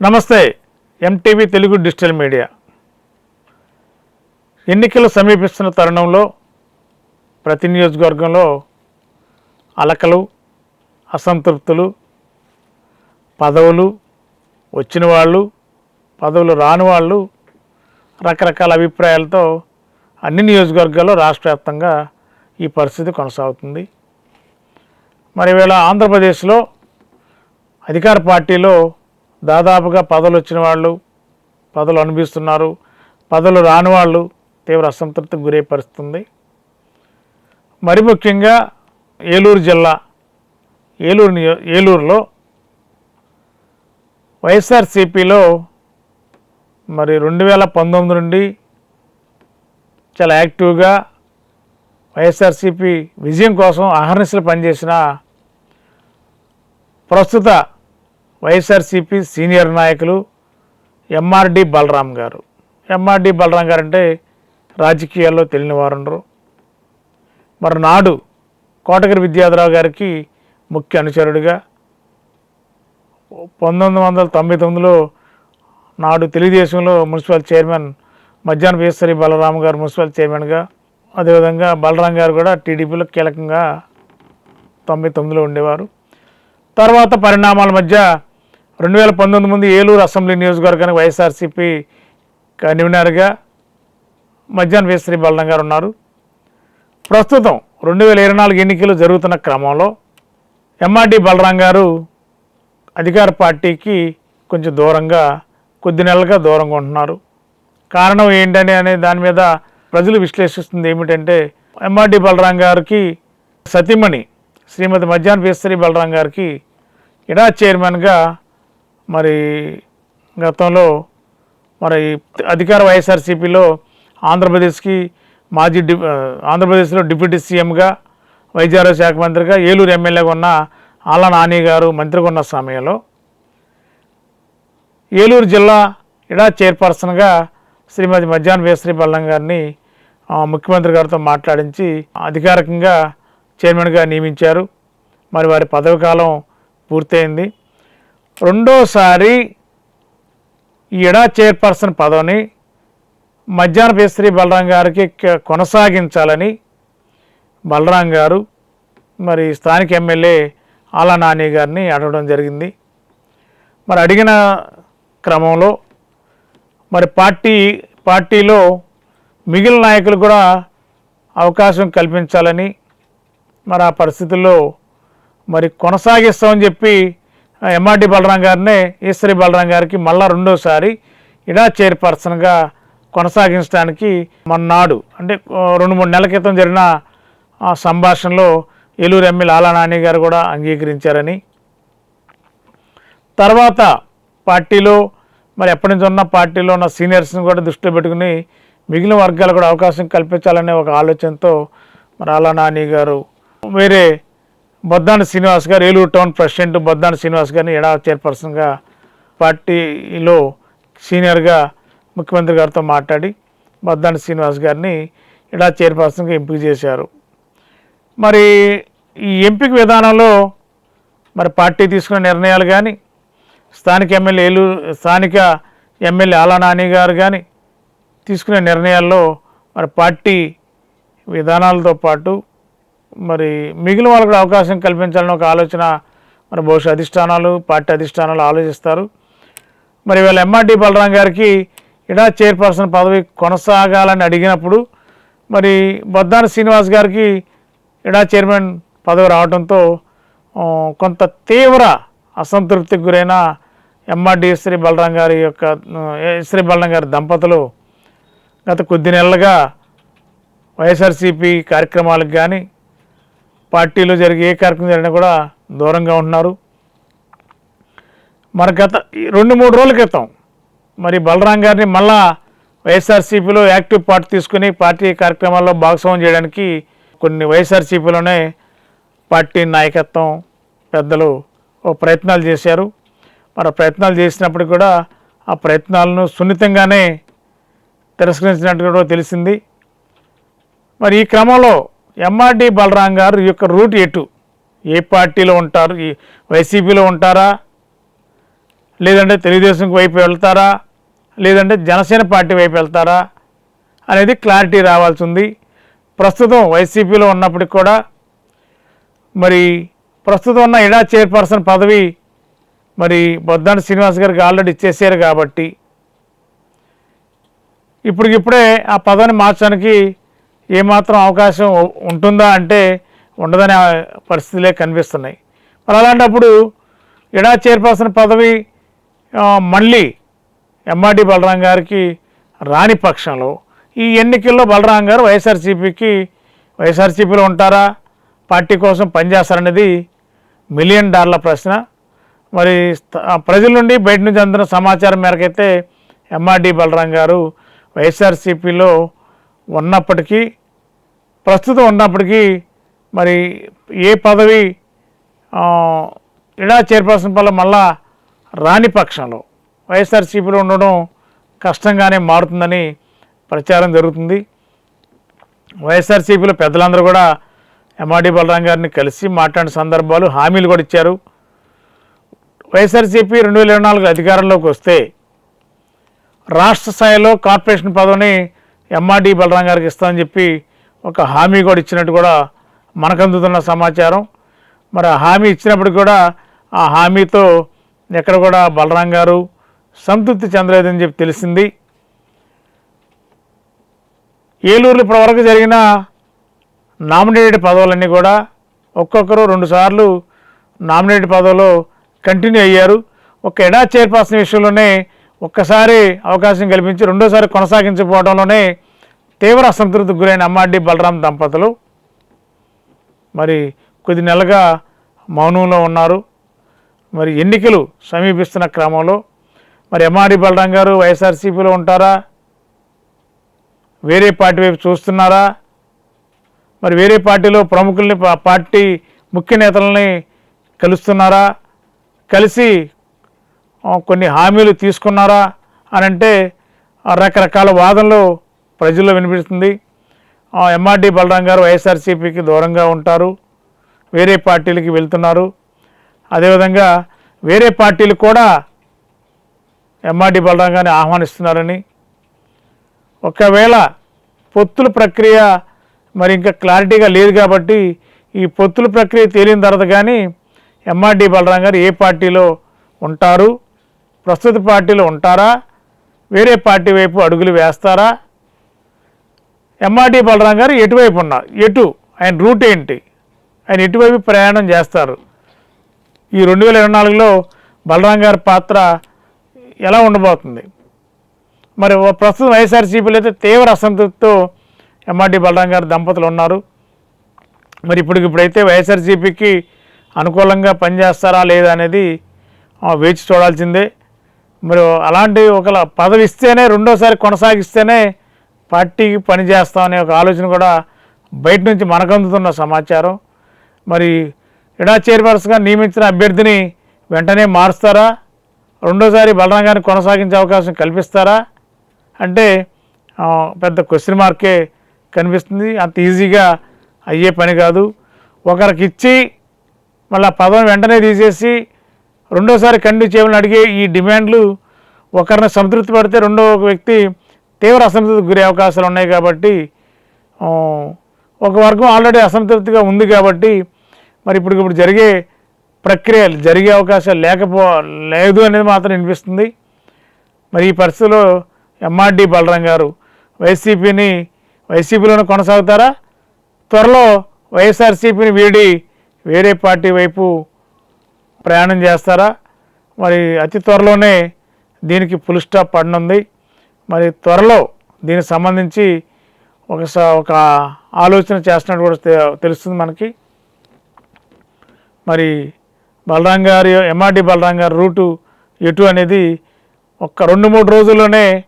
నమస్తే MTV Telugu digital media. ఎన్నికలు సమీపిస్తున్న తరుణంలో ప్రతి నియోజకవర్గంలో అలకలు అసంతృప్తులు పదవులు వచ్చిన వాళ్ళు పదవులు రాని వాళ్ళు రకరకాల అభిప్రాయాలతో అన్ని నియోజకవర్గాల్లో రాష్ట్ర వ్యాప్తంగా ఈ పరిస్థితి కొనసాగుతుంది. మరి ఈవేళ ఆంధ్రప్రదేశ్లో అధికార పార్టీలో దాదాపుగా పదవులు వచ్చిన వాళ్ళు పదవులు అనుభవిస్తున్నారు. పదవులు రాని వాళ్ళు తీవ్ర అసంతృప్తికి గురే పరిస్థితుంది. మరి ముఖ్యంగా ఏలూరు జిల్లా ఏలూరు ఏలూరులో వైఎస్ఆర్సిపిలో మరి రెండు వేల పంతొమ్మిది నుండి చాలా యాక్టివ్గా వైఎస్ఆర్సిపి విజయం కోసం అహర్నిశలు పనిచేసిన ప్రస్తుత వైఎస్ఆర్సిపి సీనియర్ నాయకులు ఎంఆర్డి బలరాం గారు. ఎంఆర్డి బలరాం గారు అంటే రాజకీయాల్లో తెలియని వారు మరి నాడు కోటగిరి విద్యాధరావు గారికి ముఖ్య అనుచరుడిగా పంతొమ్మిది వందల తొంభై తొమ్మిదిలో నాడు తెలుగుదేశంలో మున్సిపల్ చైర్మన్ మధ్యాహ్న వేసరి బలరాం గారు మున్సిపల్ చైర్మన్గా అదేవిధంగా బలరాం గారు కూడా టీడీపీలో కీలకంగా తొంభై తొమ్మిదిలో ఉండేవారు. తర్వాత పరిణామాల మధ్య రెండు వేల పంతొమ్మిది ముందు ఏలూరు అసెంబ్లీ నియోజకవర్గానికి వైఎస్ఆర్సీపీ కన్వీనర్గా మధ్యాహ్న వేశ్రీ బలరాం గారు ఉన్నారు. ప్రస్తుతం రెండు వేల ఇరవై నాలుగు ఎన్నికలు జరుగుతున్న క్రమంలో ఎంఆర్డి బలరాం గారు అధికార పార్టీకి కొంచెం దూరంగా కొద్ది నెలలుగా దూరంగా ఉంటున్నారు. కారణం ఏంటని అనే దాని మీద ప్రజలు విశ్లేషిస్తుంది ఏమిటంటే ఎంఆర్డి బలరాం గారికి సతీమణి శ్రీమతి మధ్యాహ్న వేస్తరి బలరాం గారికి ఇడా చైర్మన్గా మరి గతంలో మరి అధికార వైఎస్ఆర్సీపీలో ఆంధ్రప్రదేశ్కి మాజీ డి ఆంధ్రప్రదేశ్లో డిప్యూటీ సీఎంగా వైద్యారోగ్య శాఖ మంత్రిగా ఏలూరు ఎమ్మెల్యేగా ఉన్న ఆళ్ళ నాని గారు మంత్రిగా ఉన్న సమయంలో ఏలూరు జిల్లా ఇడా చైర్పర్సన్గా శ్రీమతి మధ్యాహ్న వేశ్రీ బల్లం గారిని ముఖ్యమంత్రి గారితో మాట్లాడించి అధికారికంగా చైర్మన్గా నియమించారు. మరి వారి పదవి కాలం పూర్తయింది. రెండోసారి ఈ చైర్పర్సన్ పదవిని మధ్యాహ్న పేస్త్రీ బలరాం గారికి కొనసాగించాలని బలరాం గారు మరి స్థానిక ఎమ్మెల్యే ఆలా నాని గారిని అడగడం జరిగింది. మరి అడిగిన క్రమంలో మరి పార్టీ పార్టీలో మిగిలిన నాయకులు కూడా అవకాశం కల్పించాలని మరి ఆ పరిస్థితుల్లో మరి కొనసాగిస్తామని చెప్పి ఎంఆర్డి బలరాం గారినే ఈశ్వరి బలరాం గారికి మళ్ళా రెండోసారి ఇడా చైర్పర్సన్గా కొనసాగించడానికి మొన్నాడు. అంటే రెండు మూడు నెలల క్రితం జరిగిన సంభాషణలో ఏలూరు ఎమ్మెల్యే ఆలా నాని గారు కూడా అంగీకరించారని. తర్వాత పార్టీలో మరి ఎప్పటి నుంచి ఉన్న పార్టీలో ఉన్న సీనియర్స్ని కూడా దృష్టిలో పెట్టుకుని మిగిలిన వర్గాలు కూడా అవకాశం కల్పించాలనే ఒక ఆలోచనతో మరి ఆలా నాని గారు వేరే బొద్దాని శ్రీనివాస్ గారు ఏలూరు టౌన్ ప్రెసిడెంట్ బొద్దాని శ్రీనివాస్ గారిని ఎడా చైర్పర్సన్గా పార్టీలో సీనియర్గా ముఖ్యమంత్రి గారితో మాట్లాడి బొద్దాని శ్రీనివాస్ గారిని ఎడా చైర్పర్సన్గా ఎంపిక చేశారు. మరి ఈ ఎంపిక విధానంలో మరి పార్టీ తీసుకున్న నిర్ణయాలు కానీ స్థానిక ఎమ్మెల్యే ఏలూరు స్థానిక ఎమ్మెల్యే ఆలా నాని గారు కానీ తీసుకునే నిర్ణయాల్లో మరి పార్టీ విధానాలతో పాటు మరి మిగిలిన వాళ్ళకు కూడా అవకాశం కల్పించాలని ఒక ఆలోచన మరి బహుశా అధిష్టానాలు పార్టీ అధిష్టానాలు ఆలోచిస్తారు. మరి వీళ్ళ ఎంఆర్డి బలరాం గారికి ఇడా చైర్పర్సన్ పదవి కొనసాగాలని అడిగినప్పుడు మరి బొద్దాని శ్రీనివాస్ గారికి ఇడా చైర్మన్ పదవి రావడంతో కొంత తీవ్ర అసంతృప్తికి గురైన ఎంఆర్డి శ్రీ బలరాం గారి యొక్క శ్రీ బలరాం గారి దంపతులు గత కొద్ది నెలలుగా వైఎస్ఆర్సీపీ కార్యక్రమాలకు కానీ పార్టీలో జరిగే ఏ కార్యక్రమం జరిగినా కూడా దూరంగా ఉంటున్నారు. మరి గత ఈ రెండు మూడు రోజుల క్రితం మరి బలరాం గారిని మళ్ళా వైఎస్ఆర్సీపీలో యాక్టివ్ పార్ట్ తీసుకుని పార్టీ కార్యక్రమాల్లో భాగస్వామ్యం చేయడానికి కొన్ని వైఎస్ఆర్సీపీలోనే పార్టీ నాయకత్వం పెద్దలు ఓ ప్రయత్నాలు చేశారు. మరి ప్రయత్నాలు చేసినప్పుడు కూడా ఆ ప్రయత్నాలను సున్నితంగానే తిరస్కరించినట్టు కూడా తెలిసింది. మరి ఈ క్రమంలో ఎంఆర్డి బలరాం గారు ఈ యొక్క రూట్ ఎటు? ఏ పార్టీలో ఉంటారు? ఈ వైసీపీలో ఉంటారా? లేదంటే తెలుగుదేశం వైపు వెళ్తారా? లేదంటే జనసేన పార్టీ వైపు వెళ్తారా? అనేది క్లారిటీ రావాల్సి ఉంది. ప్రస్తుతం వైసీపీలో ఉన్నప్పటికి కూడా మరి ప్రస్తుతం ఉన్న ఇడా చైర్పర్సన్ పదవి మరి బొద్దాని శ్రీనివాస్ గారికి ఆల్రెడీ ఇచ్చేసారు కాబట్టి ఇప్పటికిప్పుడే ఆ పదవిని మార్చడానికి ఏమాత్రం అవకాశం ఉంటుందా అంటే ఉండదనే పరిస్థితులే కనిపిస్తున్నాయి. మరి అలాంటప్పుడు ఇడా చైర్పర్సన్ పదవి మళ్ళీ ఎంఆర్డి బలరాం గారికి రాని పక్షంలో ఈ ఎన్నికల్లో బలరాం గారు వైఎస్ఆర్సీపీకి వైఎస్ఆర్సీపీలో ఉంటారా? పార్టీ కోసం పనిచేస్తారనేది మిలియన్ డాలర్ల ప్రశ్న. మరి ప్రజల నుండి బయట నుంచి అందిన సమాచారం మేరకైతే ఎంఆర్డి బలరాం గారు వైఎస్ఆర్సీపీలో ఉన్నప్పటికీ ప్రస్తుతం ఉన్నప్పటికీ మరి ఏ పదవి ఆ, ఇడా చైర్పర్సన్ వల్ల మళ్ళా రాని పక్షంలో వైఎస్ఆర్సీపీలో ఉండడం కష్టంగానే మారుతుందని ప్రచారం జరుగుతుంది. వైఎస్ఆర్సీపీలో పెద్దలందరూ కూడా ఎంఆర్డి బలరాం గారిని కలిసి మాట్లాడిన సందర్భాలు హామీలు కూడా ఇచ్చారు. వైఎస్ఆర్సీపీ రెండు వేల ఇరవై నాలుగు అధికారంలోకి వస్తే రాష్ట్ర స్థాయిలో కార్పొరేషన్ పదవిని ఎంఆర్డి బలరాం గారికి ఇస్తామని చెప్పి ఒక హామీ కూడా ఇచ్చినట్టు కూడా మనకు అందుతున్న సమాచారం. మరి ఆ హామీ ఇచ్చినప్పుడు కూడా ఆ హామీతో ఎక్కడ కూడా బలరాం గారు సంతృప్తి చెందలేదని చెప్పి తెలిసింది. ఏలూరులో ఇప్పటివరకు జరిగిన నామినేటెడ్ పదవులన్నీ కూడా ఒక్కొక్కరు రెండుసార్లు నామినేటెడ్ పదవులో కంటిన్యూ అయ్యారు. ఒక ఎడా చైర్పర్సన్ విషయంలోనే ఒక్కసారి అవకాశం కల్పించి రెండోసారి కొనసాగించకపోవడంలోనే తీవ్ర అసంతృప్తికి గురైన అమ్మాడి బలరాం దంపతులు. మరి కొద్ది నెలగా మౌనంలో ఉన్నారు. మరి ఎన్నికలు సమీపిస్తున్న క్రమంలో మరి ఎంఆర్డి బలరాం గారు వైఎస్ఆర్సీపీలో ఉంటారా? వేరే పార్టీ వైపు చూస్తున్నారా? మరి వేరే పార్టీలో ప్రముఖుల్ని పార్టీ ముఖ్య నేతలని కలుస్తున్నారా? కలిసి కొన్ని హామీలు తీసుకున్నారా అని అంటే రకరకాల వాదనలు ప్రజల్లో వినిపిస్తుంది. ఎంఆర్డి బలరాం గారు వైఎస్ఆర్సీపీకి దూరంగా ఉంటారు వేరే పార్టీలకి వెళ్తున్నారు. అదేవిధంగా వేరే పార్టీలు కూడా ఎంఆర్డి బలరాం గారిని ఆహ్వానిస్తున్నారని. ఒకవేళ పొత్తుల ప్రక్రియ మరి ఇంకా క్లారిటీగా లేదు కాబట్టి ఈ పొత్తుల ప్రక్రియ తేలిన తర్వాత కానీ ఎంఆర్డి బలరాం గారు ఏ పార్టీలో ఉంటారు ప్రస్తుత పార్టీలో ఉంటారా? వేరే పార్టీ వైపు అడుగులు వేస్తారా? ఎంఆర్డి బలరాం గారు ఎటువైపు ఉన్నారు ఎటు ఆయన రూట్ ఏంటి? ఆయన ఎటువైపు ప్రయాణం చేస్తారు? ఈ రెండు వేల ఇరవై నాలుగులో బలరాం గారి పాత్ర ఎలా ఉండబోతుంది? మరి ప్రస్తుతం వైఎస్ఆర్సీపీలో అయితే తీవ్ర అసంతృప్తితో ఎంఆర్డి బలరాం గారు దంపతులు ఉన్నారు. మరి ఇప్పటికిప్పుడైతే వైఎస్ఆర్సీపీకి అనుకూలంగా పనిచేస్తారా లేదా అనేది వేచి చూడాల్సిందే. మరి అలాంటి ఒక పదవి ఇస్తేనే రెండోసారి కొనసాగిస్తేనే పార్టీకి పనిచేస్తామనే ఒక ఆలోచన కూడా బయట నుంచి మనకు అందుతున్న సమాచారం. మరి ఇడా చైర్పర్సన్గా నియమించిన అభ్యర్థిని వెంటనే మారుస్తారా? రెండోసారి బలరాం గారిని కొనసాగించే అవకాశం కల్పిస్తారా? అంటే పెద్ద క్వశ్చన్ మార్కే కనిపిస్తుంది. అంత ఈజీగా అయ్యే పని కాదు. ఒకరికి ఇచ్చి మళ్ళీ ఆ వెంటనే తీసేసి రెండోసారి కంటిన్యూ చేయమని అడిగే ఈ డిమాండ్లు ఒకరిని సంతృప్తి పడితే రెండో వ్యక్తి తీవ్ర అసంతృప్తికి గురే అవకాశాలు ఉన్నాయి కాబట్టి ఒక వర్గం ఆల్రెడీ అసంతృప్తిగా ఉంది కాబట్టి మరి ఇప్పుడు ఇప్పుడు జరిగే ప్రక్రియలు జరిగే అవకాశాలు లేకపో లేదు అనేది మాత్రం వినిపిస్తుంది. మరి ఈ పరిస్థితిలో ఎంఆర్డి బలరాం గారు వైసీపీని వైసీపీలోనే కొనసాగుతారా? త్వరలో వైఎస్ఆర్సీపీని వీడి వేరే పార్టీ వైపు ప్రయాణం చేస్తారా? మరి అతి త్వరలోనే దీనికి ఫుల్ స్టాప్ పడనుంది. మరి త్వరలో దీనికి సంబంధించి ఒక స- ఒక ఆలోచన చేస్తున్నట్టు కూడా తెలుస్తుంది మనకి. మరి బలరాం గారి ఎంఆర్డి బలరాం గారి రూటు ఎటు అనేది ఒక్క రెండు మూడు రోజుల్లోనే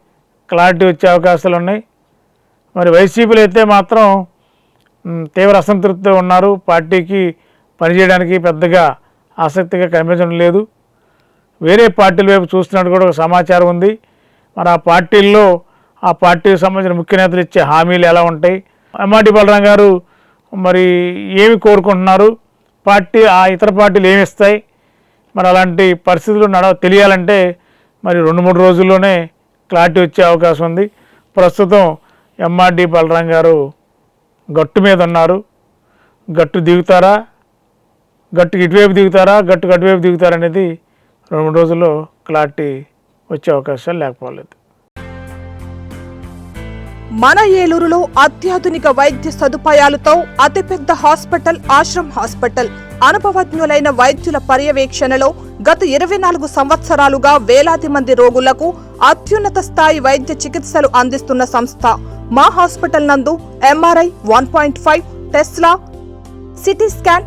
క్లారిటీ వచ్చే అవకాశాలు ఉన్నాయి. మరి వైసీపీలో అయితే మాత్రం తీవ్ర అసంతృప్తితో ఉన్నారు. పార్టీకి పనిచేయడానికి పెద్దగా ఆసక్తిగా కనిపించడం లేదు. వేరే పార్టీల వైపు చూస్తున్నట్టు కూడా ఒక సమాచారం ఉంది. మరి ఆ పార్టీల్లో ఆ పార్టీకి సంబంధించిన ముఖ్య నేతలు ఇచ్చే హామీలు ఎలా ఉంటాయి? ఎంఆర్టీ బలరాం గారు మరి ఏమి కోరుకుంటున్నారు? పార్టీ ఆ ఇతర పార్టీలు ఏమి ఇస్తాయి? మరి అలాంటి పరిస్థితులు నడవ తెలియాలంటే మరి రెండు మూడు రోజుల్లోనే క్లారిటీ వచ్చే అవకాశం ఉంది. ప్రస్తుతం ఎంఆర్డి బలరాం గారు గట్టు మీద ఉన్నారు. గట్టు దిగుతారా? గట్టు ఇటువైపు దిగుతారా గట్టుకు అటువైపు దిగుతారా అనేది రెండు మూడు రోజుల్లో క్లారిటీ వచ్చే అవకాశాలు లేకపోలేదు. మన ఏలూరులో అత్యాధునిక వైద్య సదుపాయాలతో అతిపెద్ద హాస్పిటల్ ఆశ్రమ్ హాస్పిటల్. అనుభవజ్ఞులైన వైద్యుల పర్యవేక్షణలో గత ఇరవై నాలుగు సంవత్సరాలుగా వేలాది మంది రోగులకు అత్యున్నత స్థాయి వైద్య చికిత్సలు అందిస్తున్న సంస్థ. మా హాస్పిటల్ నందు MRI one point five Tesla CT scan